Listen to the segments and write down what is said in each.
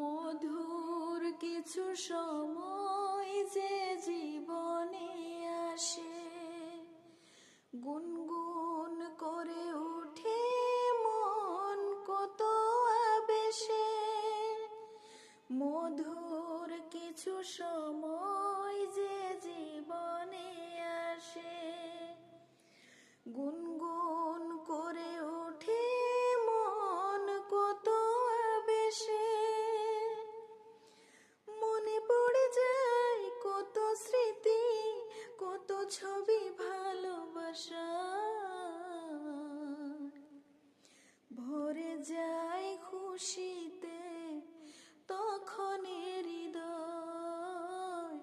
মধুর কিছু সময় যে জীবনে আসে, গুনগুন করে উঠে মন কত আবেশে। মধুর কিছু সময় ছবি ভালোবাসা। ভরে যায় খুশিতে তখন হৃদয়।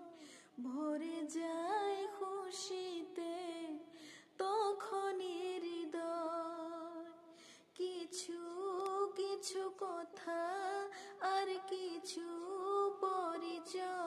ভরে যায় খুশিতে তখন হৃদয়। কিছু কিছু কথা আর কিছু পরিচয়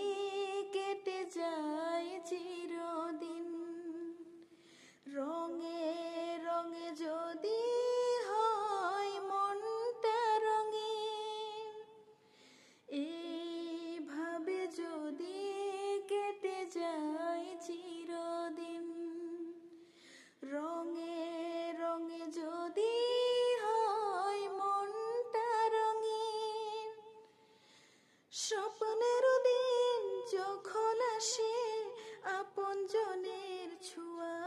স্বপ্নের দিন যখন আসে আপন জনের ছোঁয়া।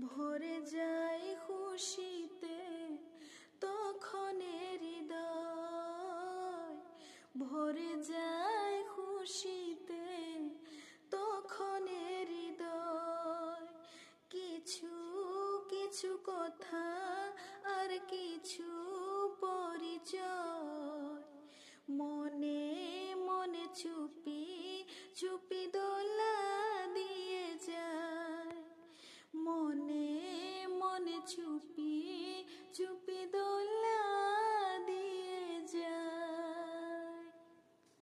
ভরে যায় খুশিতে তখন হৃদয়। ভরে যায় খুশিতে তখন হৃদয়। কিছু কিছু কথা আর কিছু পরিচয়। চুপি